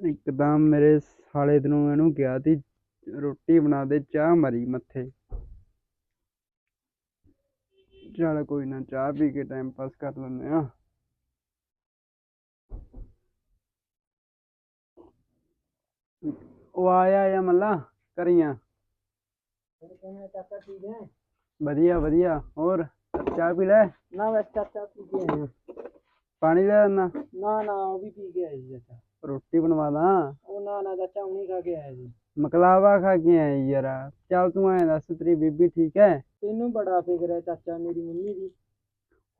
ਇੱਕਦਮ ਮੇਰੇ ਸਾਲੇ ਨੂੰ ਇਹਨੂੰ ਕਿਹਾ ਤੀ ਰੋਟੀ ਬਣਾ ਦੇ ਚਾਹ ਮਰੀ ਮੱਥੇ। ਚੱਲ ਕੋਈ ਨਾ ਚਾਹ ਪੀ ਕੇ ਟਾਈਮ ਪਾਸ ਕਰ ਲੈਂਦੇ ਆ ਉਹ ਆਇਆ ਆ ਮੱਲਾ ਕਰੀਆਂ ਵਧੀਆ ਵਧੀਆ ਹੋਰ? ਚਾਹ ਪੀ ਲੈ? ਨਾ ਬਸ ਚਾਚਾ ਪੀ ਕੇ ਹਾਂ। ਪਾਣੀ ਲੈ ਆਣਾ ਨਾ ਨਾ ਉਹ ਵੀ ਪੀ ਕੇ ਜੀ ਚਾਚਾ ਰੋਟੀ ਬਣਵਾ ਦਾਂ। ਉਹ ਨਾ ਨਾ ਚਾਚਾ ਹੁਣੀ ਖਾ ਕੇ ਆਇਆ ਜੀ। ਮਕਲਾਵਾ ਖਾ ਕੇ ਆਈ ਯਾਰ। ਚੱਲ ਤੂੰ ਐਂ ਦੱਸ ਤੇਰੀ ਬੀਬੀ ਠੀਕ ਹੈ ਤੈਨੂੰ ਬੜਾ ਫਿਕਰ ਹੈ ਚਾਚਾ ਮੇਰੀ ਮੰਮੀ ਦੀ।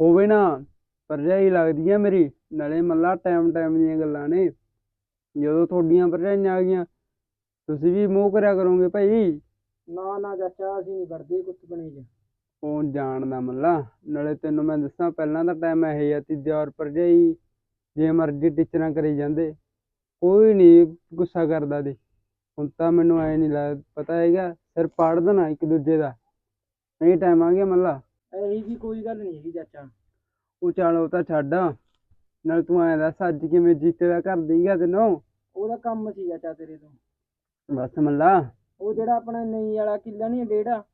ਹੋਵੇ ਨਾ ਭਰਜਾਈ ਲੱਗਦੀ ਹੈ ਮੇਰੀ। ਨਾਲੇ ਮੱਲਾ ਟਾਈਮ ਟਾਈਮ ਦੀਆਂ ਗੱਲਾਂ ਨੇ। ਜਦੋਂ ਤੁਹਾਡੀਆਂ ਭਰਜਾਈਆਂ ਆ ਗਈਆਂ ਤੁਸੀਂ ਵੀ ਮੂੰਹ ਕਰਿਆ ਕਰੋਗੇ ਭਾਈ। ਨਾ ਨਾ ਚਾਚਾ ਅਸੀਂ ਨਹੀਂ ਵੜਦੇ ਕੁੱਤ ਬਣੇ ਜੀ। ਉਹ ਜਾਣਦਾ ਮੱਲਾ। ਨਾਲੇ ਤੈਨੂੰ ਮੈਂ ਦੱਸਾਂ ਪਹਿਲਾਂ ਦਾ ਟਾਈਮ ਇਹ ਜਿਹਾ ਤੀ ਦਿਓਰ ਭਰਜਾਈ ਜੇ ਮਰਜ਼ੀ ਟੀਚਰਾਂ ਕਰੀ ਜਾਂਦੇ। ਕੋਈ ਨਹੀਂ ਗੁੱਸਾ ਕਰਦਾ ਦੀ ਹੁਣ ਤਾਂ ਮੈਨੂੰ ਐ ਨਹੀਂ ਲੱਗ ਪਤਾ ਹੈਗਾ ਸਿਰ ਪਾੜ ਦੇਣਾ ਇੱਕ ਦੂਜੇ ਦਾ। ਨਹੀਂ ਟਾਈਮ ਆ ਗਿਆ ਮੱਲਾ। ਇਹੀ ਜੀ ਕੋਈ ਗੱਲ ਨਹੀਂ ਹੈਗੀ ਚਾਚਾ। ਉਹ ਚੱਲ ਉਹ ਤਾਂ ਛੱਡ ਨਾਲ ਤੂੰ ਐਂ ਦੱਸ ਅੱਜ ਕਿਵੇਂ ਜੀਤੇ ਦਾ ਘਰ ਦੀਗਾ ਤੈਨੂੰ? ਉਹਦਾ ਕੰਮ ਸੀ ਚਾਚਾ ਤੇਰੇ ਤੋਂ। ਬਸ ਮੱਲਾ। ਉਹ ਜਿਹੜਾ ਆਪਣਾ ਨਈ ਵਾਲਾ ਕਿੱਲਾ ਨਹੀਂ ਡੇੜਾ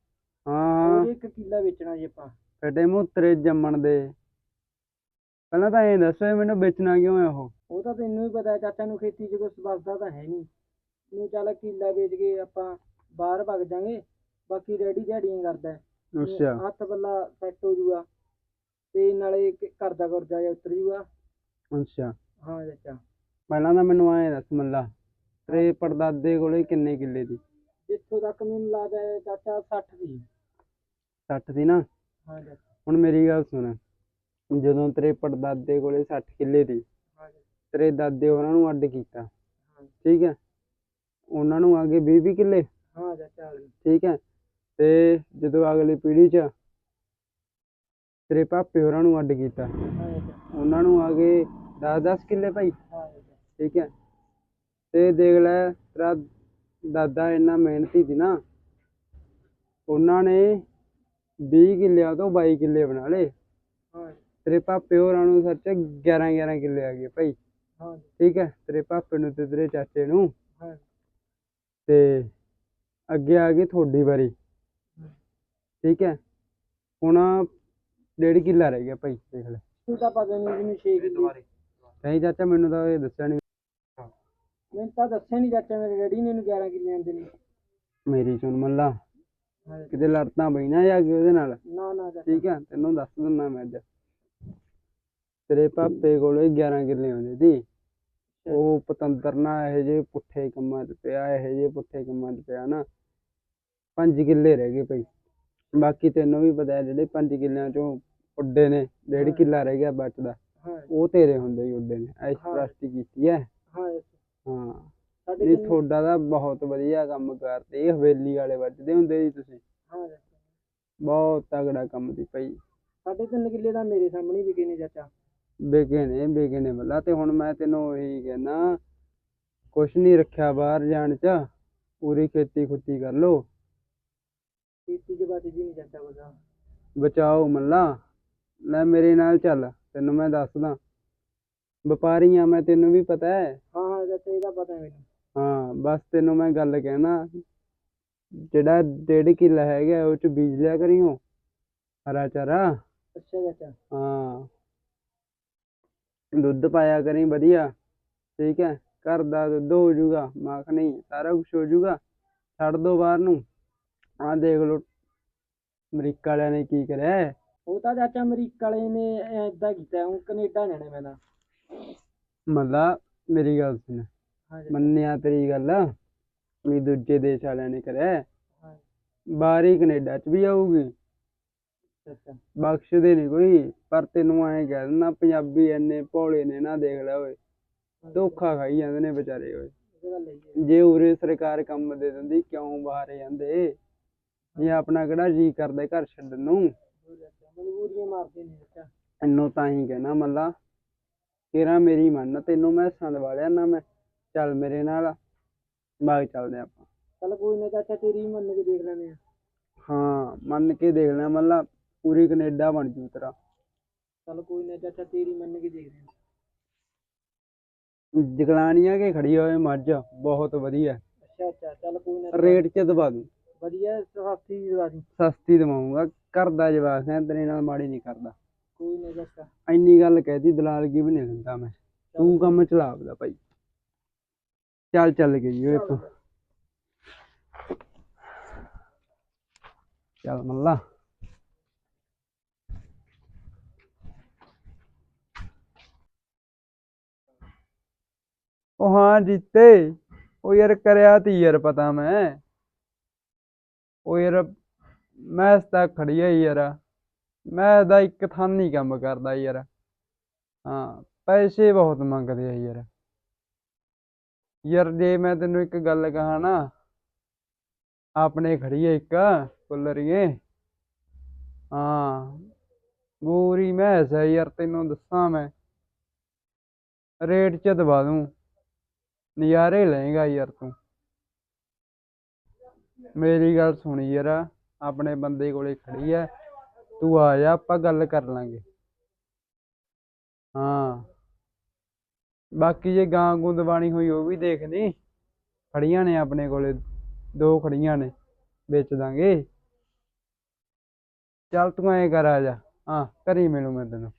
ਹਾਂ। ਉਹਦੇ ਇੱਕ ਕਿੱਲਾ ਵੇਚਣਾ ਜੀ ਆਪਾਂ। ਫਟੇ ਮੂੰਹ ਤੇਰੇ ਜੰਮਣ ਦੇ। ਪਹਿਲਾਂ ਤਾਂ ਇਹ ਦੱਸੋ ਮੈਨੂੰ ਵੇਚਣਾ ਕਿਉਂ ਹੈ ਉਹ? ਉਹ ਤਾਂ ਤੈਨੂੰ ਵੀ ਪਤਾ ਹੈ ਚਾਚਾ ਨੂੰ ਖੇਤੀ 'ਚ ਕੁਛ ਵਸਦਾ ਤਾਂ ਹੈ ਨਹੀਂ। ਨੂੰ ਚੱਲ ਕਿੱਲਾ ਵੇਚ ਕੇ ਆਪਾਂ ਬਾਹਰ ਵਗ ਜਾਾਂਗੇ ਬਾਕੀ ਰੈਡੀ ਦਿਹਾੜੀਆਂ ਕਰਦਾ ਹੈ। ਅੱਛਾ। ਹੱਥ ਪੱਲਾ ਸੈੱਟ ਹੋ ਜੂਗਾ ਤੇ ਨਾਲੇ ਕ- ਕਰਜ਼ਾ ਕੁਰਜ਼ਾ ਜਿਹਾ ਉਤਰ ਜੂਗਾ। ਅੱਛਾ। ਹਾਂ ਚਾਚਾ। ਪਹਿਲਾਂ ਤਾਂ ਮੈਨੂੰ ਐਂ ਦੱਸ ਮੱਲਾ ਤੇਰੇ ਪੜਦਾਦੇ ਕੋਲੇ ਕਿੰਨੇ ਕਿੱਲੇ ਦੀ? ਜਿੱਥੋਂ ਤੱਕ ਮੈਨੂੰ ਲੱਗਦਾ ਹੈ ਚਾਚਾ 60 ਦੀ। 60 ਦੀ ਨਾ? ਹਾਂ ਚਾਚਾ। ਹੁਣ ਮੇਰੀ ਗੱਲ ਸੁਣ। ਜਦੋਂ ਤੇਰੇ ਪੜਦਾਦੇ ਕੋਲੇ 60 ਕਿੱਲੇ ਚਾਚਾ, ਤੇਰੇ ਦਾਦੇ ਉਹਨਾਂ ਨੂੰ ਅੱਡ ਕੀਤਾ। ਠੀਕ ਹੈ? ਉਹਨਾਂ ਨੂੰ ਆ ਗਏ 20 20 ਕਿੱਲੇ? ਹਾਂ ਚਾਚਾ। ਠੀਕ ਹੈ? ਤੇ ਜਦੋਂ ਅਗਲੀ ਪੀੜ੍ਹੀ 'ਚ ਤੇਰੇ ਪਾਪੇ ਹੋਰਾਂ ਨੂੰ ਅੱਡ ਕੀਤਾ ਉਹਨਾਂ ਨੂੰ ਆ ਗਏ 10-10 ਕਿੱਲੇ ਭਾਈ। ਠੀਕ ਹੈ? ਤੇ ਦੇਖ ਲੈ ਤੇਰਾ ਦਾਦਾ ਇੰਨਾ ਮਿਹਨਤੀ ਸੀ ਨਾ ਉਹਨਾਂ ਨੇ 20 ਕਿੱਲਿਆਂ ਤੋਂ 22 ਕਿੱਲੇ ਬਣਾ ਲਏ। ਤੇਰੇ ਪਾਪੇ ਹੋਰਾਂ ਨੂੰ ਸੱਚ 11-11 ਕਿੱਲੇ ਆ ਗਏ ਭਾਈ। ਹਾਂ ਠੀਕ ਹੈ ਤੇਰੇ ਪਾਪੇ ਨੂੰ ਤੇ ਤੇਰੇ ਚਾਚੇ ਨੂੰ। ਹਾਂ ਤੇ ਅੱਗੇ ਆ ਗਈ ਤੁਹਾਡੀ ਵਾਰੀ। ਠੀਕ ਹੈ ਹੁਣ ਡੇਢ ਕਿੱਲਾ ਰਹਿ ਗਿਆ ਭਾਈ ਦੇਖ ਲੈ। ਤੂੰ ਤਾਂ ਪਤਾ ਨਹੀਂ ਜਿਹਨੂੰ 6 ਕਿੱਲੇ। ਨਹੀਂ ਚਾਚਾ ਮੈਨੂੰ ਤਾਂ ਇਹ ਦੱਸਿਆ ਨਹੀਂ ਮੈਨੂੰ ਤਾਂ ਦੱਸਿਆ ਨਹੀਂ ਚਾਚਾ ਮੇਰੇ ਡੈਡੀ ਨੇ ਇਹਨੂੰ 11 ਕਿੱਲੇ ਆਂਦੇ ਨੇ। ਮੇਰੀ ਸੁਣ ਮੱਲਾ। ਕਿਤੇ ਲੜਨਾ ਬਈ ਨਾ ਜਾ ਕੇ ਉਹਦੇ ਨਾਲ। ਨਾ ਨਾ ਠੀਕ ਹੈ ਤੈਨੂੰ ਦੱਸ ਦਿੰਦਾ ਮੈਂ ਅੱਜ। ਤੇਰੇ ਪਾਪੇ ਕੋਲੇ 11 ਕਿੱਲੇ ਆਉਂਦੇ ਸੀ। ਉਹ ਪਤੰਦਰ ਨਾ ਇਹੋ ਜਿਹੇ ਪੁੱਠੇ ਕੰਮਾਂ 'ਚ ਪਿਆ ਇਹੋ ਜਿਹੇ ਪੁੱਠੇ ਕੰਮਾਂ 'ਚ ਪਿਆ ਨਾ। 5 ਕਿੱਲੇ ਰਹਿ ਗਏ ਭਾਈ। ਬਾਕੀ ਤੈਨੂੰ ਵੀ ਪਤਾ ਹੈ ਜਿਹੜੇ 5 ਕਿੱਲਿਆਂ ਚੋਂ ਉੱਡੇ ਨੇ ਡੇਢ ਕਿੱਲਾ ਰਹਿ ਗਿਆ ਬਚਦਾ ਉਹ ਤੇਰੇ ਹੁੰਦੇ ਹੀ ਉੱਡੇ ਨੇ। ਐਸ਼ ਪ੍ਰਸਤੀ ਕੀਤੀ ਹੈ। ਹਾਂ ਸਾਡੇ ਤੁਹਾਡਾ ਤਾਂ ਬਹੁਤ ਵਧੀਆ ਕੰਮ ਕਰਦੇ ਹਵੇਲੀ ਵਾਲੇ ਵੱਜਦੇ ਹੁੰਦੇ ਸੀ ਤੁਸੀਂ। ਹਾਂ। ਬਹੁਤ ਤਗੜਾ ਕੰਮ ਸੀ ਭਾਈ। ਸਾਡੇ ਤਿੰਨ ਕਿੱਲੇ ਤਾਂ ਮੇਰੇ ਸਾਹਮਣੇ ਵਿਕੇ ਨੇ ਚਾਚਾ। ਵਿਕੇ ਨੇ ਮੱਲਾ ਤੇ ਹੁਣ ਮੈਂ ਤੈਨੂੰ ਉਹੀ ਕਹਿਣਾ ਕੁਛ ਨਹੀਂ ਰੱਖਿਆ ਬਾਹਰ ਜਾਣ ਚ ਪੂਰੀ ਖੇਤੀ ਖੁੱਤੀ ਕਰ ਲੋ ਖੇਤੀ 'ਚ ਬਚਦੀ ਨਹੀਂ ਚਾਚਾ ਕੋਦਾ ਬਚਾਓ ਮੱਲਾ। ਲੈ ਮੇਰੇ ਨਾਲ ਚੱਲ ਤੈਨੂੰ ਮੈਂ ਦੱਸਦਾ। ਵਪਾਰੀ ਆ ਮੈਂ ਤੈਨੂੰ ਵੀ ਪਤਾ ਹੈ। ਹਾਂ ਹਾਂ ਚਾਚਾ ਇਹਦਾ ਪਤਾ ਮੈਨੂੰ। ਹਾਂ ਬਸ ਤੈਨੂੰ ਮੈਂ ਗੱਲ ਕਹਿਣਾ ਜਿਹੜਾ ਡੇਢ ਕਿੱਲਾ ਹੈਗਾ ਉਹ ਚ ਬੀਜ ਲਿਆ ਕਰੀਓ ਹਰਾ ਚਾਰਾ? ਅੱਛਾ ਚਾਚਾ ਹਾਂ। ਦੁੱਧ ਪਾਇਆ ਕਰੀ ਵਧੀਆ। ਠੀਕ ਹੈ ਘਰ ਦਾ ਦੁੱਧ ਹੋ ਜਾਊਗਾ ਮੱਖਣੀ ਸਾਰਾ ਕੁਝ ਹੋ ਜਾਊਗਾ। ਛੱਡ ਦੋ ਬਾਹਰ ਨੂੰ। ਆਹ ਦੇਖ ਲਓ ਅਮਰੀਕਾ ਵਾਲਿਆਂ ਨੇ ਕੀ ਕਰਿਆ। ਉਹ ਤਾਂ ਚਾਚਾ ਅਮਰੀਕਾ ਵਾਲੇ ਨੇ ਐਦਾਂ ਕੀਤਾ ਹੁਣ ਕੈਨੇਡਾ ਜਾਣਾ ਮੈਂ ਤਾਂ ਮੱਲਾ ਮੇਰੀ ਗੱਲ ਸੁਣ। ਮੰਨਿਆ ਤੇਰੀ ਗੱਲ ਵੀ ਦੂਜੇ ਦੇਸ਼ ਵਾਲਿਆਂ ਨੇ ਕਰਿਆ ਬਾਹਰ ਹੀ ਕੈਨੇਡਾ ਚ ਵੀ ਆਊਗੀ। ਬਖਸ਼ਦੇ ਨਹੀਂ ਕੋਈ ਪਰ ਤੈਨੂੰ ਐਂ ਕਹਿ ਦਿੰਦਾ ਪੰਜਾਬੀ ਇੰਨੇ ਭੋਲੇ ਨੇ ਨਾ ਦੇਖ ਲੈ ਓਏ। ਧੋਖਾ ਖਾਈ ਜਾਂਦੇ ਨੇ ਵਿਚਾਰੇ ਓਏ। ਜੇ ਉਰੇ ਸਰਕਾਰ ਕੰਮ ਦੇ ਦਿੰਦੀ ਕਿਉਂ ਬਾਹਰ ਜਾਂਦੇ? ਜੇ ਆਪਣਾ ਕਿਹੜਾ ਜੀ ਕਰਦਾ ਘਰ ਛੱਡਣ ਨੂੰ? ਮਜਬੂਰੀਆਂ ਮਾਰਦੇ ਨੇ ਚਾਚਾ ਇਹਨੂੰ ਤਾਂ ਹੀ ਕਹਿਣਾ ਮੱਲਾ। ਤੇਰਾ ਮੇਰੀ ਮੰਨ ਤੈਨੂੰ ਮੈਂ ਸੰਦ ਵਾਲਿਆ ਨਾ ਮੈਂ। ਚੱਲ ਮੇਰੇ ਨਾਲ ਬਾਗ ਚੱਲਦੇ ਆਪਾਂ। ਚੱਲ ਕੋਈ ਨਾ ਚਾਚਾ ਤੇਰੀ ਮੰਨ ਕੇ ਦੇਖ ਲੈਂਦੇ ਆ। ਹਾਂ ਮੰਨ ਕੇ ਦੇਖ ਲੈ ਮੱਲਾ। ਪੂਰੀ ਕੈਨੇਡਾ ਬਣ ਜੂ ਤੇਰਾ। ਚੱਲ ਕੋਈ ਨਾ ਚਾਚਾ ਤੇਰੀ ਮੰਨ ਕੇ ਦੇਖਦੇ ਆ ਜਗਲਾਣੀਆਂ ਕੇ ਖੜੀ ਹੋਏ ਮੱਝ ਬਹੁਤ ਵਧੀਆ। ਅੱਛਾ ਅੱਛਾ ਚੱਲ ਕੋਈ ਨਾ ਰੇਟ 'ਚ ਦਵਾ ਦੂੰ। ਵਧੀਆ ਸਸਤੀ ਦਵਾ ਦੀ। ਸਸਤੀ ਦਵਾਉਂਗਾ ਕਰਦਾ ਜਵਾਬ ਹੈ ਤੇਰੇ ਨਾਲ ਮਾੜੀ ਨਹੀਂ ਕਰਦਾ। ਕੋਈ ਨਾ ਜੱਸਾ ਇੰਨੀ ਗੱਲ ਕਹਿਦੀ ਦਲਾਲਗੀ ਵੀ ਨਹੀਂ ਲੈਂਦਾ ਮੈਂ। ਤੂੰ ਕੰਮ ਚਲਾ ਆਪਦਾ ਭਾਈ। ਚੱਲ ਚੱਲ ਗਈ ਓਏ ਤੂੰ ਚੱਲ ਮੱਲਾ ਉਹ ਹਾਂ ਜੀਤੇ। ਉਹ ਯਾਰ ਕਰਿਆ ਤੀ ਯਾਰ ਪਤਾ ਮੈਂ। ਉਹ ਯਾਰ ਮੈਂ ਤਾਂ ਖੜੀ ਆ ਯਾਰ। ਮੈਂ ਦਾ ਇੱਕ ਥਾਂ ਨਹੀਂ ਕੰਮ ਕਰਦਾ ਯਾਰ। ਹਾਂ, ਪੈਸੇ ਬਹੁਤ ਮੰਗਦੇ ਆ ਯਾਰ। ਯਾਰ ਜੇ ਮੈਂ ਤੈਨੂੰ ਇੱਕ ਗੱਲ ਕਹਾਂ ਨਾ, ਆਪਣੇ ਖੜੀ ਹੈ ਇੱਕ ਕੁੱਲਰੀਏ ਹਾਂ, ਗੋਰੀ ਮੈਂ ਹੈ ਯਾਰ ਤੈਨੂੰ ਦੱਸਾਂ ਮੈਂ। ਰੇਟ ਚ ਦਵਾ ਦੂੰ। ਨਜ਼ਾਰੇ ਲਏਗਾ ਯਾਰ ਤੂੰ। ਮੇਰੀ ਗੱਲ ਸੁਣੀ ਯਾਰ, ਆਪਣੇ ਬੰਦੇ ਕੋਲੇ ਖੜੀ ਐ, ਤੂੰ ਆ ਜਾ, ਆਪਾਂ ਗੱਲ ਕਰ ਲਾਂਗੇ। ਹਾਂ। ਬਾਕੀ ਜੇ ਗਾਂ ਗੂੰ ਬਾਣੀ ਹੋਈ, ਉਹ ਵੀ ਦੇਖ ਲਈ ਖੜੀਆਂ ਨੇ ਆਪਣੇ ਕੋਲੇ, ਦੋ ਖੜੀਆਂ ਨੇ, ਵੇਚ ਦਾਂਗੇ। ਚੱਲ ਤੂੰ ਐਂ ਕਰ ਆ ਜਾ। ਹਾਂ, ਘਰੀ ਮਿਲੂ ਮੈਂ ਤੈਨੂੰ।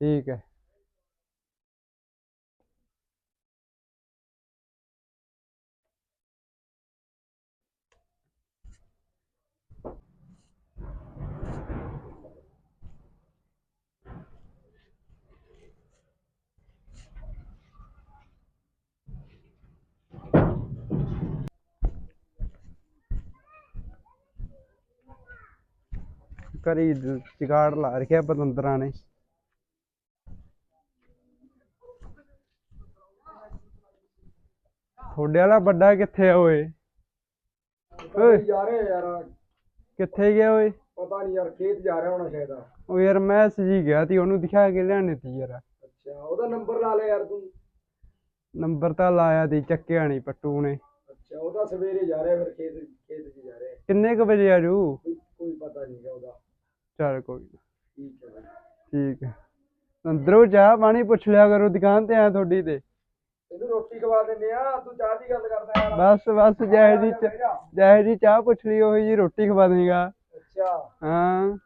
ਠੀਕ ਹੈ ਘਰੀ ਜੁਗਾੜ ਲਾ ਰੱਖਿਆ ਪਤੰਦਰਾਂ ਨੇ। ਤੁਹਾਡੇ ਵਾਲਾ ਵੱਡਾ ਕਿੱਥੇ ਆ ਓਏ? ਓਏ ਜਾ ਰਹੇ ਯਾਰ। ਕਿੱਥੇ ਗਿਆ ਓਏ? ਪਤਾ ਨਹੀਂ ਯਾਰ ਖੇਤ ਜਾ ਰਿਹਾ ਹੋਣਾ ਸ਼ਾਇਦ ਉਹ ਯਾਰ ਮੈਂ ਸਜੀ ਗਿਆ ਤੀ ਉਹਨੂੰ ਦਿਖਾ ਕੇ ਲਿਆਣੇ ਤੀ ਯਾਰ। ਅੱਛਾ ਉਹਦਾ ਨੰਬਰ ਲਾ ਲੈ ਯਾਰ ਤੂੰ। ਨੰਬਰ ਤਾਂ ਲਾਇਆ ਤੀ ਚੱਕਿਆ ਨਹੀਂ ਪੱਟੂ ਨੇ। ਅੱਛਾ ਉਹਦਾ ਸਵੇਰੇ ਜਾ ਰਿਹਾ ਫਿਰ ਖੇਤ ਖੇਤ 'ਚ ਜਾ ਰਿਹਾ। ਕਿੰਨੇ ਕ ਵਜੇ ਆ ਜੂ? ਕੋਈ ਪਤਾ ਨਹੀਂਗਾ ਉਹਦਾ। ਚੱਲ ਕੋਈ ਨਾ। ਠੀਕ ਹੈ ਬਾਈ। ਠੀਕ ਹੈ। ਅੰਦਰੋਂ ਚਾਹ ਪਾਣੀ ਪੁੱਛ ਲਿਆ ਕਰੋ ਦੁਕਾਨ ਤੇ ਆ ਤੁਹਾਡੀ ਤੇ। ਤੈਨੂੰ ਰੋਟੀ ਖਵਾ ਦਿੰਦੇ ਆ ਤੂੰ ਚਾਹ ਦੀ ਗੱਲ ਕਰਦਾ ਯਾਰ। ਬਸ ਬਸ ਜੈ ਜੀ ਜੈ ਜੀ ਚਾਹ ਪੁੱਛ ਲਈ ਉਹੀ ਜੀ ਰੋਟੀ ਖਵਾ ਦੇਗਾ ਅੱਛਾ। ਹਾਂ।